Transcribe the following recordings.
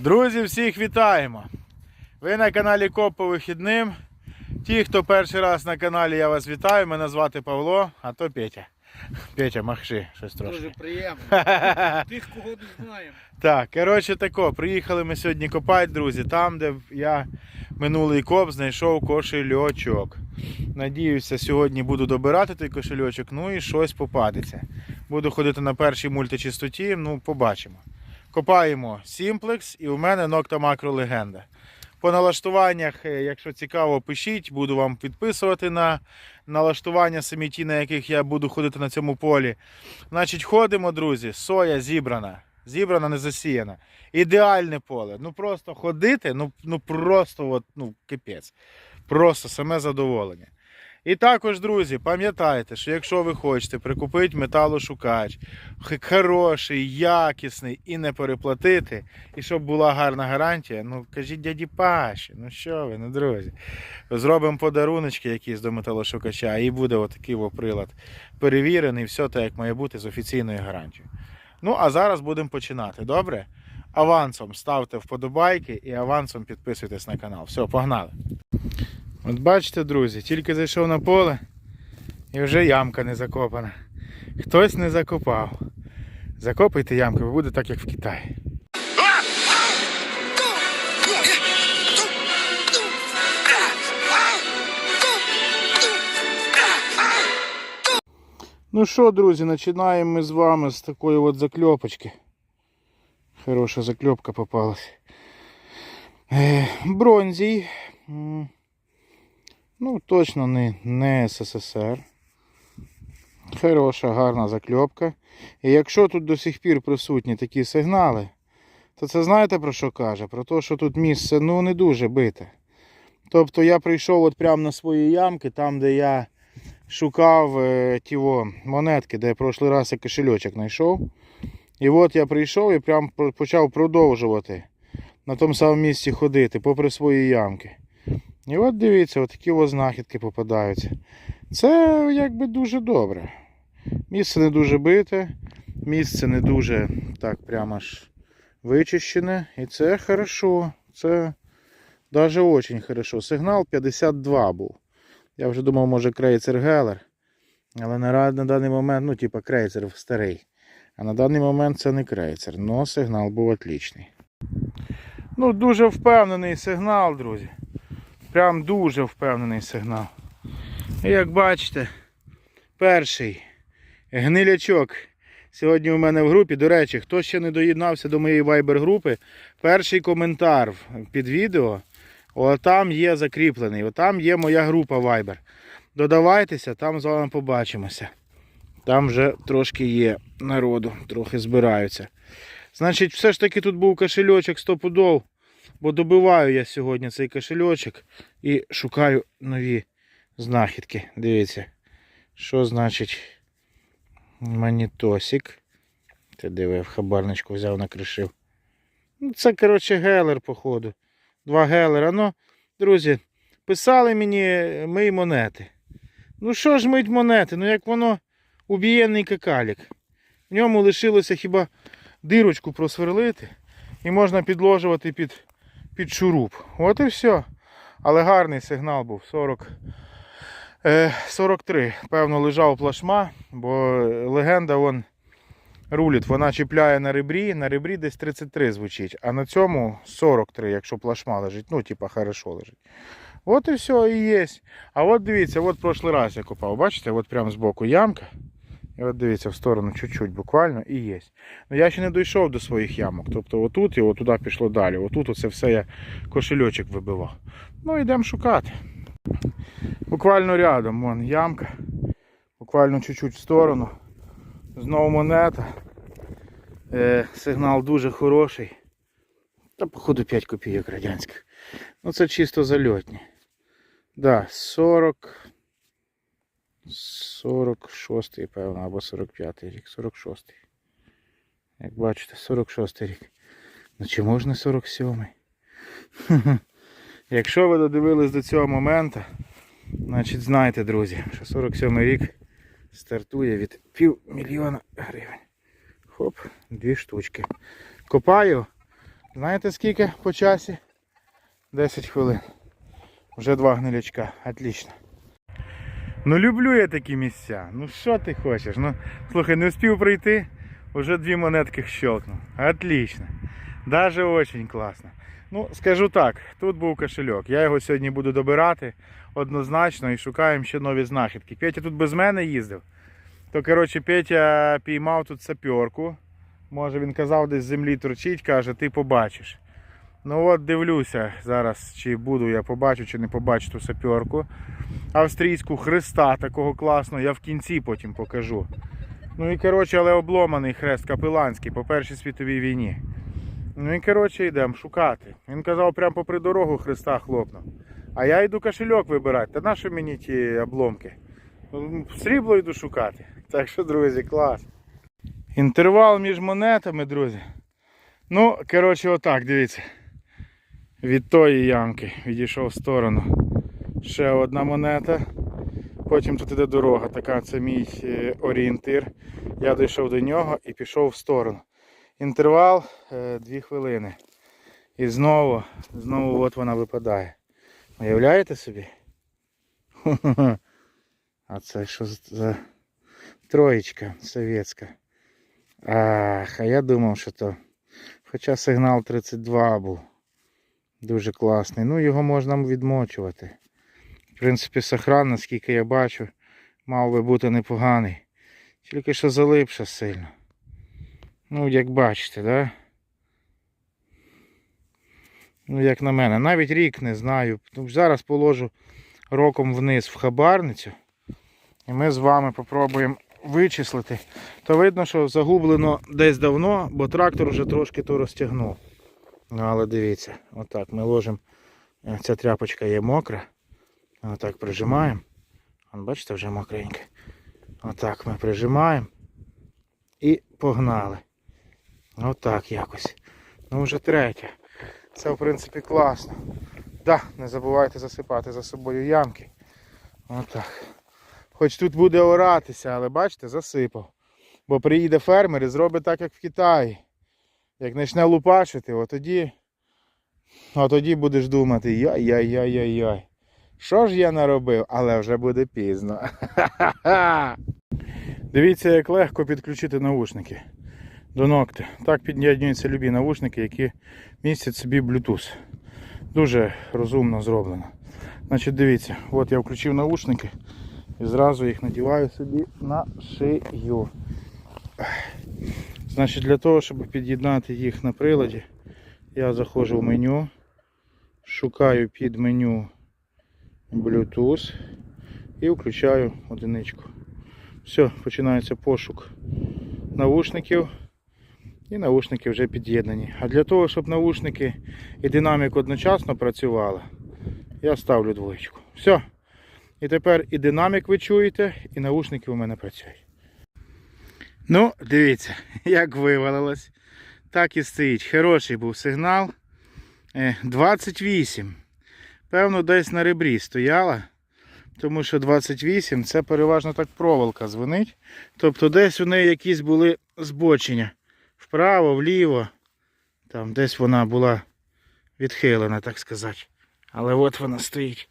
Друзі, всіх вітаємо! Ви на каналі Коп по вихідним. Ті, хто перший раз на каналі, я вас вітаю. Мене звати Павло, а то Петя. Петя, махши, щось трошки. Дуже приємно. Тих, кого не знаємо. Так, коротше тако, приїхали ми сьогодні копати, друзі, там, де я минулий коп знайшов кошельочок. Надіюся, сьогодні буду добирати той кошельочок, ну і щось попадеться. Буду ходити на першій мультичистоті, ну побачимо. Копаємо Simplex і у мене Nocta Macro Легенда. По налаштуваннях, е, якщо цікаво, пишіть, буду вам підписувати на налаштування самі ті, на яких я буду ходити на цьому полі. Значить, ходимо, друзі, соя зібрана. Зібрана, не засіяна. Ідеальне поле. Ну просто ходити, ну, ну просто от, ну, капець. Просто саме задоволення. І також, друзі, пам'ятайте, що якщо ви хочете прикупити металошукач, хороший, якісний і не переплатити, і щоб була гарна гарантія, ну кажіть дяді Паші, ну що ви, ну друзі. Зробимо подаруночки якісь до металошукача, і буде отакий прилад перевірений, все так, як має бути з офіційною гарантією. Ну, а зараз будемо починати, добре? Авансом ставте вподобайки і авансом підписуйтесь на канал. Все, погнали. От бачите, друзі, тільки зайшов на поле і вже ямка не закопана. Хтось не закопав. Закопайте ямки, бо буде так, як в Китаї. Ну що, друзі, починаємо ми з вами з такої от закльопочки. Хороша закльопка попалась. Е, бронзій. Ну, точно не, не СССР. Хороша, гарна закльопка. І якщо тут до сих пір присутні такі сигнали, то це знаєте про що каже? Про те, що тут місце ну, не дуже бите. Тобто я прийшов от прямо на свої ямки, там, де я шукав е, ті во, монетки, де я прошлий раз я кошельочок знайшов. І от я прийшов і прям почав продовжувати на тому самому місці ходити, попри свої ямки. І от дивіться, от такі ось знахідки попадаються. Це якби дуже добре. Місце не дуже бите, місце не дуже так прямо аж вичищене. І це хорошо. Це навіть дуже хорошо. Сигнал 52 був. Я вже думав, може крейцер Гелер. Але на, на даний момент, ну, типа крейцер старий. А на даний момент це не крейцер. Но сигнал був отличний. Ну, дуже впевнений сигнал, друзі. Прям дуже впевнений сигнал. І як бачите, перший гнилячок. Сьогодні у мене в групі. До речі, хто ще не доєднався до моєї вайбер-групи, перший коментар під відео. Отам є закріплений. Отам є моя група Viber. Додавайтеся, там з вами побачимося. Там вже трошки є народу, трохи збираються. Значить, все ж таки тут був кошельочок стопудов, бо добиваю я сьогодні цей кошельочок і шукаю нові знахідки. Дивіться, що значить манітосик. Ти диви, в хабарничку взяв, накришив. Ну, це, коротше, гелер, походу. Два гелера. Ну, друзі, писали мені мий монети. Ну що ж мить монети? Ну як воно убієнний какалік. В ньому лишилося хіба дирочку просверлити і можна підложувати під, під шуруп. От і все. Але гарний сигнал був 40, е, 43. Певно, лежав плашма, бо легенда вон руліт, вона чіпляє на ребрі, на ребрі десь 33 звучить, а на цьому 43, якщо плашма лежить. Ну, типа, хорошо лежить. От і все, і є. А от дивіться, от прошлий раз я копав, бачите, от прямо збоку ямка. І от дивіться в сторону чуть-чуть буквально і є. Ну я ще не дійшов до своїх ямок. Тобто отут і отуди пішло далі. Отут оце все я кошельочок вибивав. Ну йдемо шукати. Буквально рядом, вон ямка. Буквально чуть-чуть в сторону. Знову монета. Е, сигнал дуже хороший. Та, походу, 5 копійок радянських. Ну це чисто зальотні. Да, 40. 46-й, певно, або 45-й рік. 46-й. Як бачите, 46-й рік. Ну чи можна 47-й? Якщо ви додивились до цього моменту, значить знайте, друзі, що 47-й рік стартує від півмільйона гривень. Хоп, дві штучки. Копаю Знаєте скільки по часі? 10 хвилин. Вже два гнилячка. Отлично. Ну люблю я такі місця. Ну що ти хочеш? Ну, слухай, не успів прийти, вже дві монетки щелкнув. Отлично. Даже очень класно. Ну, скажу так, тут був кошельок. Я його сьогодні буду добирати однозначно і шукаємо ще нові знахідки. Петя тут без мене їздив. То, коротше, Петя піймав тут саперку. Може він казав, десь з землі торчить, каже, ти побачиш. Ну от дивлюся зараз, чи буду я побачу, чи не побачу ту саперку. Австрійську хреста такого класного, я в кінці потім покажу. Ну і коротше, але обломаний хрест капеланський по Першій світовій війні. Ну і коротше йдемо шукати. Він казав, прямо попри дорогу хреста хлопнув. А я йду кошельок вибирати. Та нащо мені ті обломки? Ну, Срібло йду шукати. Так що, друзі, клас. Інтервал між монетами, друзі. Ну, коротше, отак, дивіться. Від тої ямки відійшов в сторону. Ще одна монета. Потім тут іде дорога, така це мій е, орієнтир. Я дійшов до нього і пішов в сторону. Інтервал 2 хвилини. І знову, знову от вона випадає. Уявляєте собі? А це що за троєчка совєтська. Ах, а я думав, що то. Хоча сигнал 32 був. Дуже класний. Ну, його можна відмочувати. В принципі, сохран, наскільки я бачу, мав би бути непоганий. Тільки що залипше сильно. Ну, як бачите, да? Ну, як на мене. Навіть рік не знаю. Ну, Зараз положу роком вниз в хабарницю. І ми з вами попробуємо вичислити. То видно, що загублено десь давно, бо трактор вже трошки то розтягнув. Ну, але дивіться, отак ми ложимо. Е, Ця тряпочка є мокра. Отак прижимаємо. Вон, бачите, вже мокреньке. Отак ми прижимаємо. І погнали. Отак якось. Ну вже третє. Це в принципі класно. Да, не забувайте засипати за собою ямки. Отак. Хоч тут буде оратися, але бачите, засипав. Бо приїде фермер і зробить так, як в Китаї. Як почне лупашити, от тоді, тоді будеш думати, яй-яй-яй-яй-яй. Що ж я наробив, але вже буде пізно. Дивіться, як легко підключити наушники до ногти. Так під'єднуються любі наушники, які містять собі Bluetooth. Дуже розумно зроблено. Значить, дивіться, от я включив наушники і зразу їх надіваю собі на шию. Значить, для того, щоб під'єднати їх на приладі, я заходжу в меню, шукаю під меню Bluetooth і включаю одиничку. Все, починається пошук наушників. І наушники вже під'єднані. А для того, щоб наушники і динамік одночасно працювали, я ставлю двоєчку. Все. І тепер і динамік ви чуєте, і наушники у мене працюють. Ну, дивіться, як вивалилось. Так і стоїть. Хороший був сигнал. Е, 28. Певно, десь на ребрі стояла. Тому що 28 це переважно так проволока дзвонить. Тобто десь у неї якісь були збочення. Вправо, вліво. Там десь вона була відхилена, так сказати. Але от вона стоїть.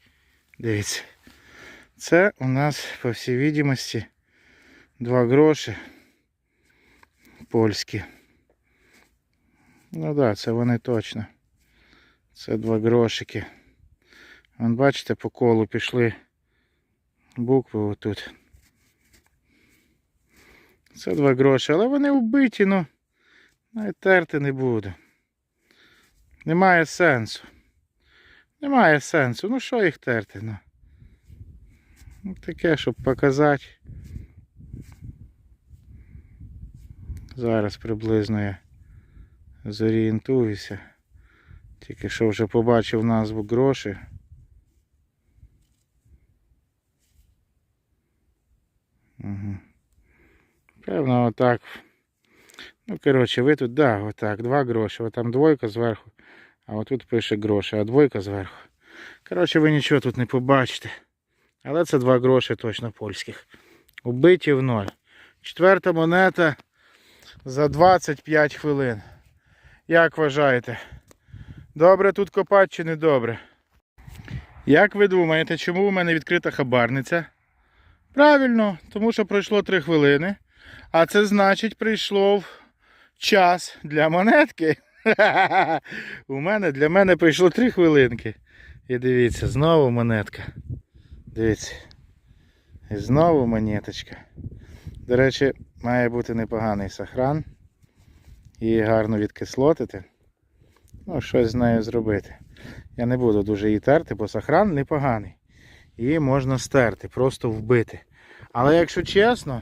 Дивіться. Це у нас, по всій відомості, два гроші польські. Ну так, да, це вони точно. Це два грошики. Вон бачите, по колу пішли букви отут. Це два гроші, але вони вбиті, ну навіть терти не буду. Немає сенсу. Немає сенсу. Ну що їх терти? Ну, ну таке, щоб показати. Зараз приблизно я зорієнтуюся. Тільки що вже побачив назву гроші. Угу. Певно, отак. Ну, коротше, ви тут, да, отак, два гроші. От там двойка зверху, а отут пише гроші, а двойка зверху. Коротше, ви нічого тут не побачите. Але це два гроші точно польських. Убиті в ноль. Четверта монета за 25 хвилин. Як вважаєте? Добре тут копати чи не добре? Як ви думаєте, чому у мене відкрита хабарниця? Правильно, тому що пройшло 3 хвилини. А це значить, прийшов час для монетки. У мене для мене прийшло 3 хвилинки. І дивіться, знову монетка. Дивіться. І знову монеточка. До речі, має бути непоганий сохран. Її гарно відкислотити. Ну, щось з нею зробити. Я не буду дуже її терти, бо сохран непоганий. Її можна стерти, просто вбити. Але якщо чесно,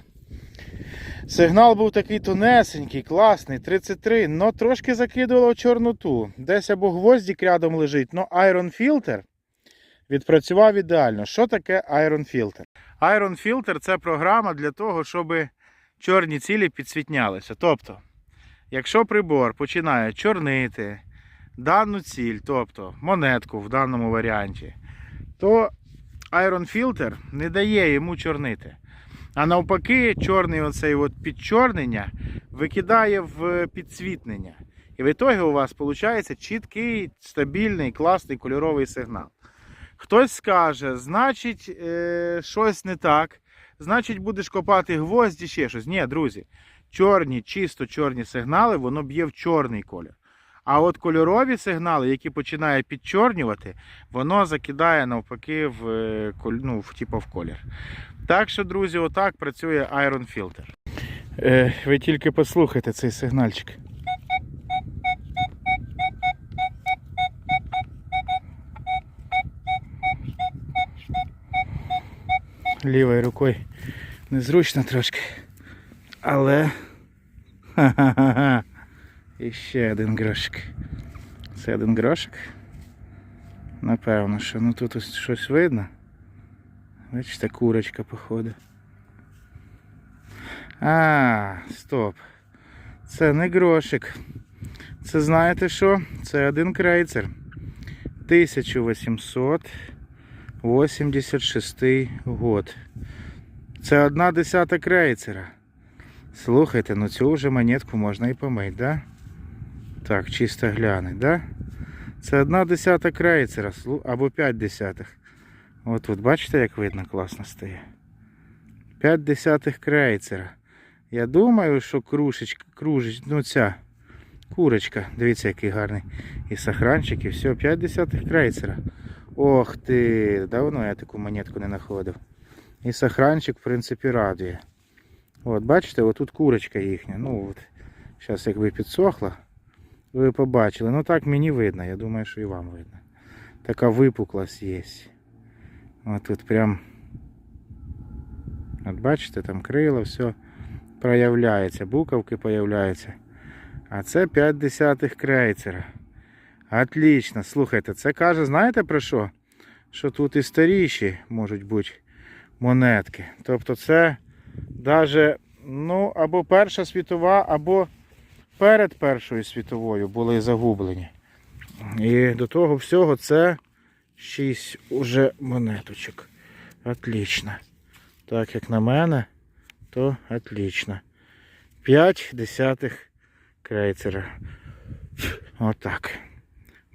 сигнал був такий тонесенький, класний, 33, но трошки закидувало в чорноту. Десь або гвоздик рядом лежить, Iron Filter відпрацював ідеально. Що таке Iron Filter? Iron Filter це програма для того, щоб чорні цілі підсвітнялися. Тобто, якщо прибор починає чорнити дану ціль, тобто монетку в даному варіанті, то Iron Filter не дає йому чорнити. А навпаки, чорний оцей от підчорнення викидає в підсвітнення. І в ітогі у вас виходить чіткий, стабільний, класний кольоровий сигнал. Хтось скаже, значить, е, щось не так, значить, будеш копати гвозді, ще щось. Ні, друзі, чорні, чисто чорні сигнали, воно б'є в чорний колір. А от кольорові сигнали, які починає підчорнювати, воно закидає навпаки в, е, ну, в, типу, в колір. Так що, друзі, отак працює Iron Filter. Е, ви тільки послухайте цей сигнальчик. Лівою рукою незручно трошки. Але. Ха-ха-ха. І ще один грошик. Це один грошик. Напевно, що ну тут ось щось видно. Бачите, курочка походу. А, стоп. Це не грошик. Це знаєте що? Це один крейцер. 1886 год. Це одна десята крейцера. Слухайте, ну цю вже монетку можна і помить, да? Так, чисто глянуть, да? Це одна десята крейцера, або п'ять десятих. От тут бачите, як видно, класно стає. П'ять десятих крейцера. Я думаю, що кружечка, кружеч, ну ця курочка, дивіться, який гарний. І сохранчик, і все, 5 десятих крейцера. Ох ти, давно я таку монетку не знаходив. І сохранчик, в принципі, радує. От, бачите, отут курочка їхня. Ну от, зараз якби підсохла, ви побачили. Ну так мені видно, я думаю, що і вам видно. Така випуклость є. От тут прям. От бачите, там крила, все проявляється, буковки появляються. А це 5 десятих крейцера. Отлично. Слухайте, це каже, знаєте про що? Що тут і старіші можуть бути монетки. Тобто це даже, ну, або Перша світова, або перед Першою світовою були загублені. І до того всього це 6 уже монеточок. Отлично. Так як на мене, то отлично. 5 десятих крейцера. Отак.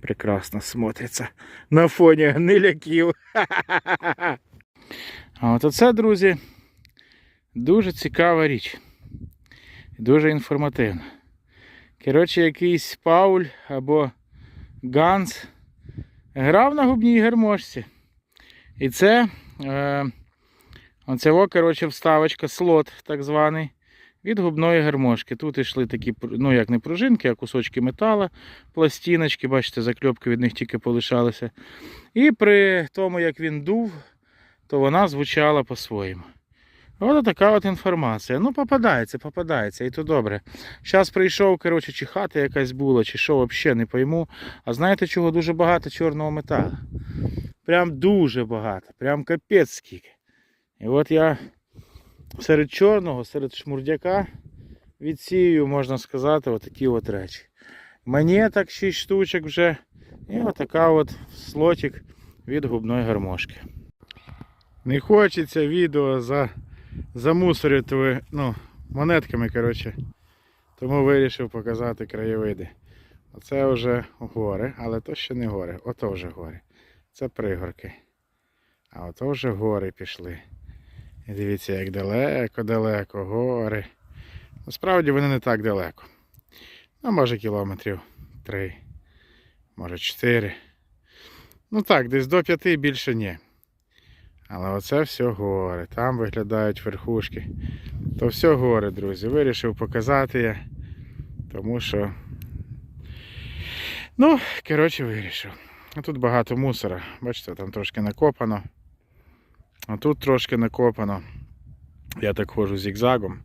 Прекрасно смотриться на фоні гниляків. А от оце, друзі, дуже цікава річ. Дуже інформативна. Коротше, якийсь Пауль або Ганс грав на губній гармошці. І це е, оце, коротше, вставочка, слот так званий від губної гармошки. Тут йшли такі, ну як не пружинки, а кусочки метала, пластиночки, бачите, закльопки від них тільки полишалися. І при тому, як він дув, то вона звучала по-своєму. Ось така от інформація. Ну, попадається, попадається, і то добре. Зараз прийшов, коротше, чи хата якась була, чи що, взагалі не пойму. А знаєте, чого дуже багато чорного металу? Прям дуже багато, прям капець скільки. І от я серед чорного, серед шмурдяка відсію, можна сказати, отакі от речі. Монеток 6 штучок вже. І отака от слотик від губної гармошки. Не хочеться відео за, замусорити ну, монетками, коротше. Тому вирішив показати краєвиди. Оце вже гори, але то ще не гори. Ото вже гори. Це пригорки. А ото вже гори пішли. І дивіться, як далеко-далеко гори. Насправді вони не так далеко. Ну, може кілометрів три, може чотири. Ну так, десь до п'яти більше ні. Але оце все гори. Там виглядають верхушки. То все гори, друзі. Вирішив показати я. Тому що. Ну, коротше, вирішив. Тут багато мусора. Бачите, там трошки накопано. А тут трошки накопано. Я так ходжу зігзагом.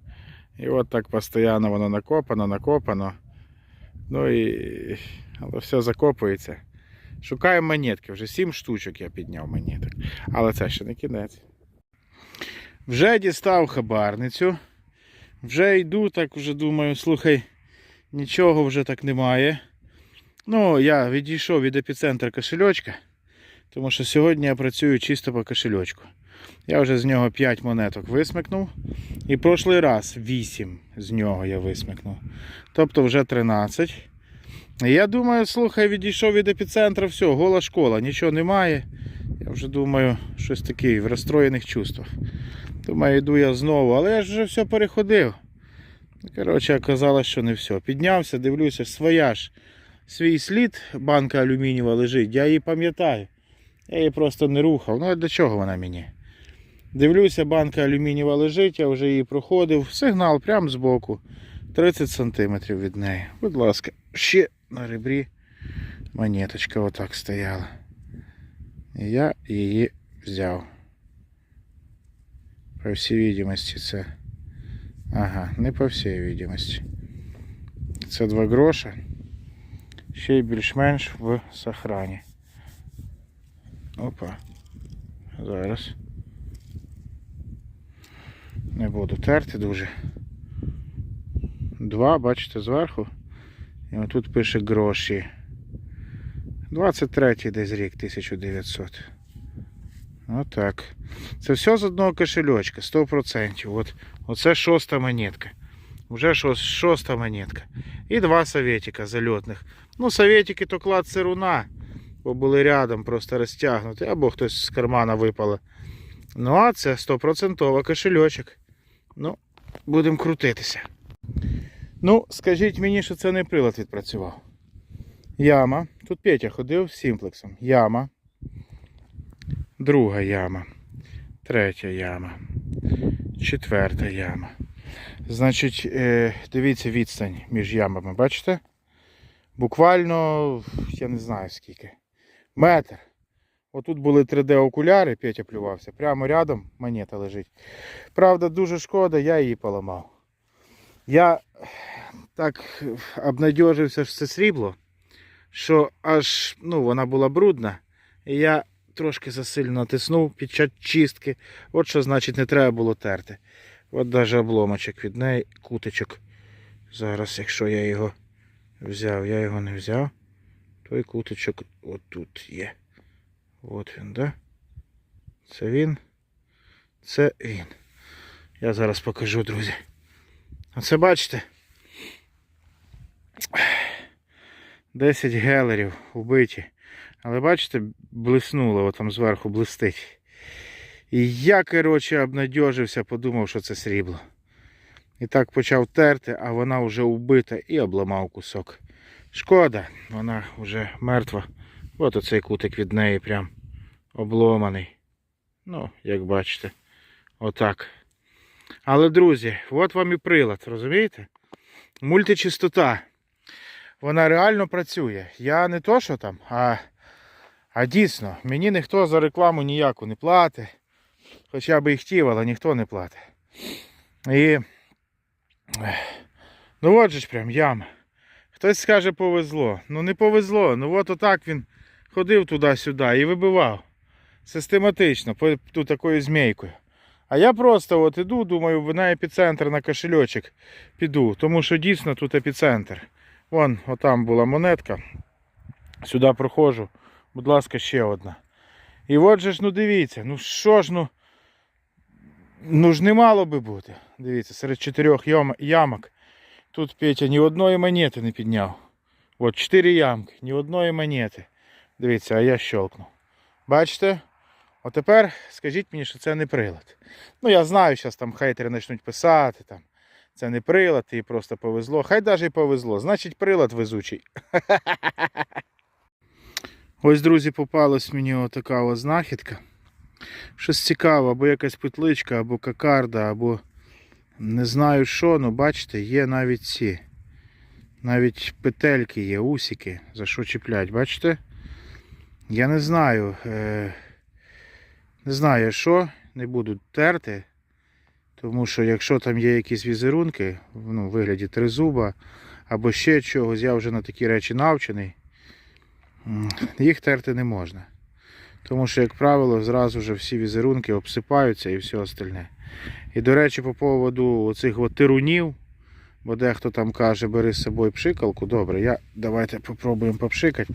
І от так постійно воно накопано, накопано. Ну і. Але все закопується. Шукаємо монетки. Вже 7 штучок я підняв монеток. Але це ще не кінець. Вже дістав хабарницю. Вже йду, так вже думаю, слухай, нічого вже так немає. Ну, я відійшов від епіцентра кошельочка, тому що сьогодні я працюю чисто по кошельочку. Я вже з нього 5 монеток висмикнув. І прошлий раз 8 з нього я висмикнув. Тобто вже 13. Я думаю, слухай, відійшов від епіцентра, все, гола школа, нічого немає. Я вже думаю, щось таке в розстроєних чувствах. Думаю, йду я знову, але я ж вже все переходив. Коротше, оказалось, що не все. Піднявся, дивлюся, своя ж. Свій слід, банка алюмінієва лежить, я її пам'ятаю. Я її просто не рухав. Ну а для чого вона мені? Дивлюся, банка алюмінієва лежить, я вже її проходив. Сигнал прямо збоку. 30 см від неї. Будь ласка, ще на ребрі монеточка отак стояла. І я її взяв. По всій відомості це. Ага, не по всій відомості. Це 2 гроша. Ще й більш-менш в сохрані. Опа. Зараз. Не буду терти дуже. Два, бачите, зверху. І отут пише гроші. 23-й десь рік 1900. Отак. Це все з одного кошельочка, 100%. От, оце шоста монетка. Вже шоста монетка. І два советика зальотних. Ну, советики то клад сируна, бо були рядом, просто розтягнуті, або хтось з кармана випало. Ну, а це 100% кошельочок. Ну, будемо крутитися. Ну, скажіть мені, що це не прилад відпрацював. Яма. Тут Петя ходив з сімплексом. Яма. Друга яма. Третя яма. Четверта яма. Значить, е, дивіться відстань між ямами, бачите? Буквально, я не знаю скільки. Метр. Отут були 3D-окуляри, Петя плювався. Прямо рядом монета лежить. Правда, дуже шкода, я її поламав. Я так обнадьожився, що це срібло, що аж ну, вона була брудна. І я трошки засильно натиснув під час чистки. От що значить не треба було терти. От навіть обломочок від неї, куточок. Зараз, якщо я його взяв, я його не взяв. Той куточок отут є. От він, да? Це він. Це він. Я зараз покажу, друзі. Оце бачите? 10 гелерів убиті. Але бачите, блиснуло, там зверху блистить. І я, коротше, обнадьожився, подумав, що це срібло. І так почав терти, а вона вже убита і обламав кусок. Шкода, вона вже мертва. От оцей кутик від неї прям обломаний. Ну, як бачите, отак. Але, друзі, от вам і прилад, розумієте? Мультичистота. Вона реально працює. Я не то, що там, а, а дійсно, мені ніхто за рекламу ніяку не платить. Хоча би і хотів, але ніхто не платить. І. Ну от же ж прям яма. Хтось скаже повезло. Ну не повезло. Ну от отак він ходив туди-сюди і вибивав. Систематично, по такою змійкою. А я просто от іду, думаю, на епіцентр на кошельочок піду, тому що дійсно тут епіцентр. Вон, отам була монетка. Сюди проходжу. Будь ласка, ще одна. І от же ж, ну дивіться, ну що ж, ну. Ну ж не мало би бути. Дивіться, серед чотирьох ямок. Тут Петя ні одної монети не підняв. От 4 ямки, ні одної монети. Дивіться, а я щелкнув. Бачите? От тепер скажіть мені, що це не прилад. Ну, я знаю, зараз там хейтери почнуть писати, там, це не прилад, і просто повезло. Хай навіть і повезло. Значить, прилад везучий. Ось, друзі, попалась мені отака ось знахідка. Щось цікаве, або якась петличка, або кокарда, або не знаю що, ну бачите, є навіть ці. Навіть петельки є, усики, за що чіплять, бачите? Я не знаю. Е... Не знаю що, не буду терти. Тому що якщо там є якісь візерунки, ну, в вигляді тризуба або ще чогось, я вже на такі речі навчений. Їх терти не можна. Тому що, як правило, зразу вже всі візерунки обсипаються і все остальне. І, до речі, по поводу оцих от тирунів, бо дехто там каже, бери з собою пшикалку. Добре, я, давайте попробуємо попшикати.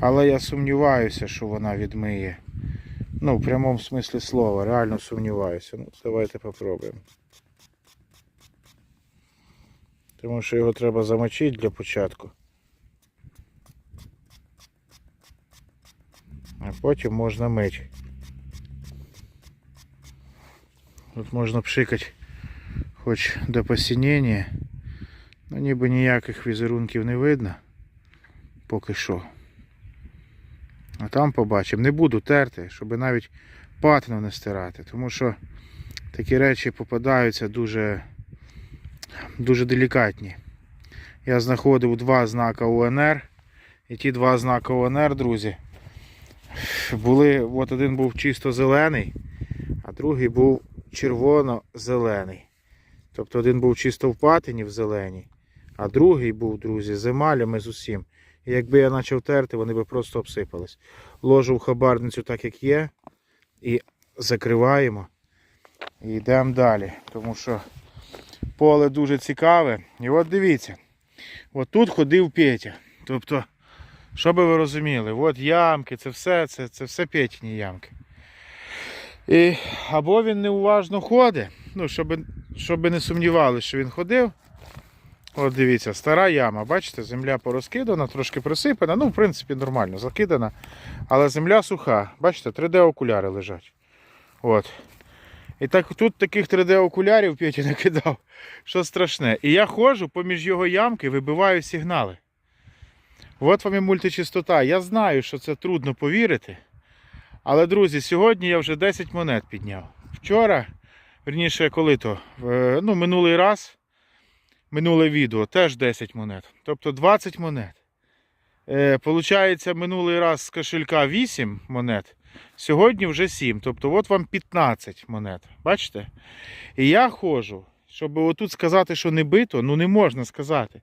Але я сумніваюся, що вона відмиє. Ну, в прямому смислі слова, реально сумніваюся. Ну, давайте попробуємо. Тому що його треба замочити для початку. А потім можна мити. Тут можна пшикати хоч до посінення. Ну ніби ніяких візерунків не видно. Поки що. А там побачимо. Не буду терти, щоб навіть патину не стирати. Тому що такі речі попадаються дуже, дуже делікатні. Я знаходив два знака УНР. І ті два знака УНР, друзі, були, от один був чисто зелений, а другий був червоно-зелений. Тобто один був чисто в патині в зеленій, а другий був, друзі, з емалями з усім. І якби я почав терти, вони би просто обсипались. Ложу в хабарницю так, як є, і закриваємо. І йдемо далі. Тому що поле дуже цікаве. І от дивіться, от тут ходив Петя. Тобто, що би ви розуміли, от ямки, це все, це, це все Петіні ямки. І, або він неуважно ходить, ну, щоб, щоб не сумнівалися, що він ходив. От дивіться, стара яма, бачите, земля порозкидана, трошки присипана, ну, в принципі, нормально закидана. Але земля суха. Бачите, 3D-окуляри лежать. От. І так тут таких 3D-окулярів Петя накидав, що страшне. І я ходжу поміж його ямки, вибиваю сигнали. От вам і мультичистота. Я знаю, що це трудно повірити. Але, друзі, сьогодні я вже 10 монет підняв. Вчора, верніше, коли то, е, ну, минулий раз, минуле відео, теж 10 монет. Тобто 20 монет. Е, Получається, минулий раз з кошелька 8 монет, сьогодні вже 7. Тобто, от вам 15 монет. Бачите? І я ходжу, щоб отут сказати, що не бито, ну не можна сказати.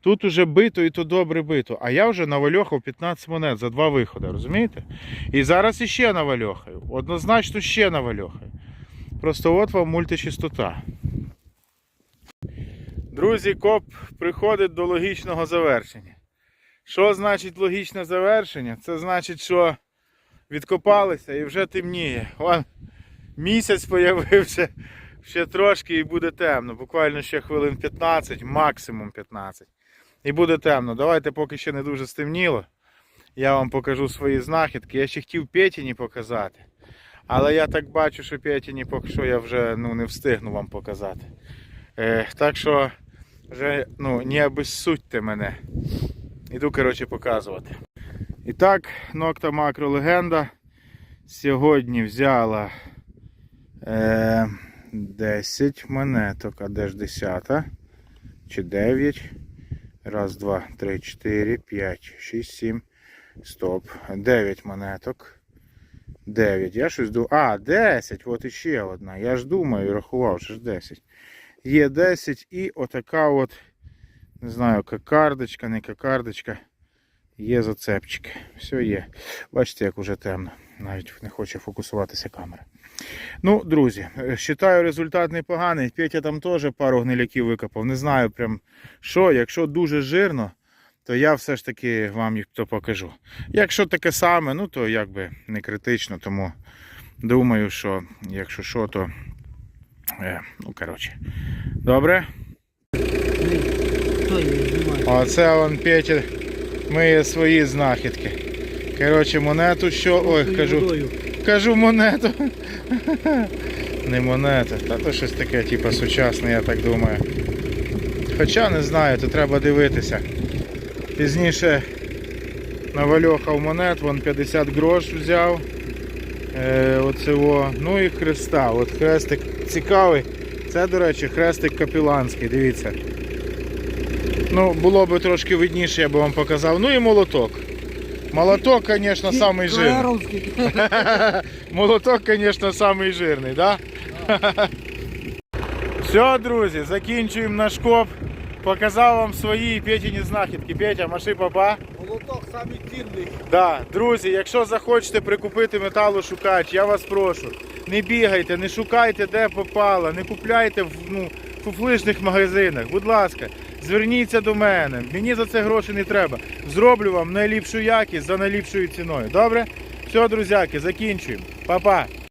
Тут уже бито і то добре бито. А я вже навальохав 15 монет за два виходи, розумієте? І зараз іще навальохаю. Однозначно ще навальохаю. Просто от вам мультичистота. Друзі, коп приходить до логічного завершення. Що значить логічне завершення? Це значить, що відкопалися і вже темніє. Вон місяць появився, ще трошки і буде темно. Буквально ще хвилин 15, максимум 15. І буде темно. Давайте поки ще не дуже стемніло. Я вам покажу свої знахідки. Я ще хотів Петіні показати. Але я так бачу, що Петіні поки що я вже ну, не встигну вам показати. Е, так що вже ну, не обезсудьте мене. Іду, коротше, показувати. І так, Нокта Макро Легенда сьогодні взяла е, 10 монеток. А де ж 10? Чи 9? Раз, два, три, чотири, п'ять, шість, сім. Стоп. 9 монеток. 9. Я щось думаю. А, 10. От іще одна. Я ж думаю, рахував, що ж 10. Є 10 і отака от, не знаю, кокардочка, не кокардочка. Є зацепчики. Все є. Бачите, як уже темно. Навіть не хоче фокусуватися камера. Ну, друзі, е, вважаю результат непоганий. Петя там теж пару гниляків викопав. Не знаю прям що. Якщо дуже жирно, то я все ж таки вам їх то покажу. Якщо таке саме, ну то якби не критично, тому думаю, що якщо що, то. Е, ну, коротше. Добре? Знімає? Оце он Петя миє свої знахідки. Коротше, монету що. Ой, кажу, кажу монету. Не монета, та то щось таке, типу, сучасне, я так думаю. Хоча не знаю, то треба дивитися. Пізніше навальохав монет, вон 50 грош взяв. Е, оцього. Ну і хреста. От хрестик цікавий. Це, до речі, хрестик капіланський, дивіться. Ну, було б трошки видніше, я б вам показав. Ну і молоток. Молоток, звісно, самий жирний. Молоток, звісно, самий жирний, да? Все, друзі, закінчуємо наш коп. Показав вам свої Петіні знахідки. Петя, маши папа. Молоток самий цінний. Да, друзі, якщо захочете прикупити металошукач, я вас прошу. Не бігайте, не шукайте, де попало, не купляйте в ну, фуфлишних магазинах. Будь ласка, зверніться до мене. Мені за це гроші не треба. Зроблю вам найліпшу якість за найліпшою ціною. Добре? Все, друзяки, закінчуємо. Па-па.